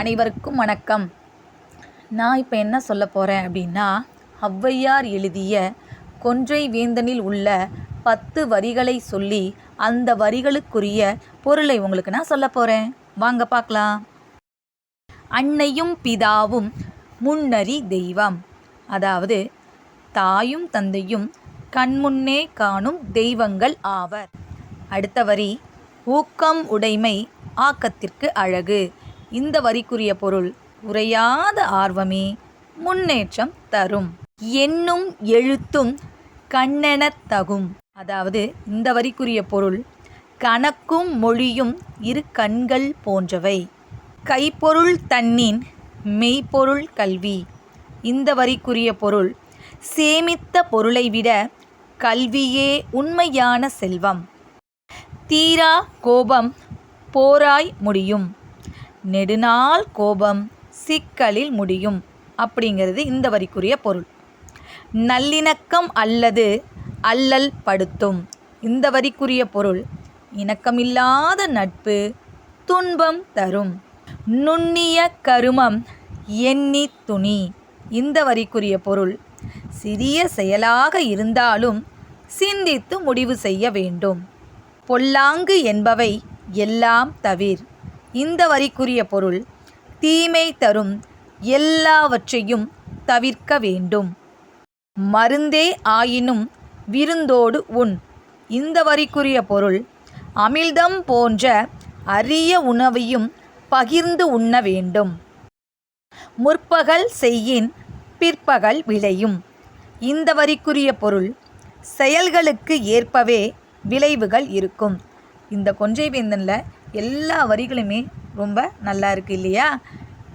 அனைவருக்கும் வணக்கம். நான் இப்போ என்ன சொல்ல போகிறேன் அப்படின்னா ஔவையார் எழுதிய கொன்றை வேந்தனில் உள்ள பத்து வரிகளை சொல்லி அந்த வரிகளுக்குரிய பொருளை உங்களுக்கு நான் சொல்ல போகிறேன் வாங்க பார்க்கலாம். அன்னையும் பிதாவும் முன்னறி தெய்வம். அதாவது தாயும் தந்தையும் கண்முன்னே காணும் தெய்வங்கள் ஆவர். அடுத்த வரி ஊக்கம் உடைமை ஆக்கத்திற்கு அழகு. இந்த வரிக்குரிய பொருள் உரையாத ஆர்வமே முன்னேற்றம் தரும். எண்ணும் எழுத்தும் கண்ணெனத் தகும். அதாவது இந்த வரிக்குரிய பொருள் கணக்கும் மொழியும் இரு கண்கள் போன்றவை. கைப்பொருள் தன்னின் மெய்ப்பொருள் கல்வி. இந்த வரிக்குரிய பொருள் சேமித்த பொருளை விட கல்வியே உண்மையான செல்வம். தீரா கோபம் போராய் முடியும். நெடுநாள் கோபம் சிக்கலில் முடியும் அப்படிங்கிறது இந்த வரிக்குரிய பொருள். நல்லிணக்கம் அல்லது அல்லல் படுத்தும். இந்த வரிக்குரிய பொருள் இணக்கமில்லாத நட்பு துன்பம் தரும். நுண்ணிய கருமம் எண்ணி துணி. இந்த வரிக்குரிய பொருள் சிறிய செயலாக இருந்தாலும் சிந்தித்து முடிவு செய்ய வேண்டும். பொல்லாங்கு என்பவை எல்லாம் தவிர். இந்த வரிக்குரிய பொருள் தீமை தரும் எல்லாவற்றையும் தவிர்க்க வேண்டும். மருந்தே ஆயினும் விருந்தோடு உண். இந்த வரிக்குரிய பொருள் அமிழ்தம் போன்ற அரிய உணவையும் பகிர்ந்து உண்ண வேண்டும். முற்பகல் செய்யின் பிற்பகல் விளையும். இந்த வரிக்குரிய பொருள் செயல்களுக்கு ஏற்பவே விளைவுகள் இருக்கும். இந்த கொன்றை வேந்தனில் எல்லா வரிகளுமே ரொம்ப நல்லா இருக்குது இல்லையா?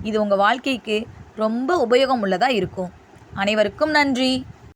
இது உங்கள் வாழ்க்கைக்கு ரொம்ப உபயோகம் உள்ளதாக இருக்கும். அனைவருக்கும் நன்றி.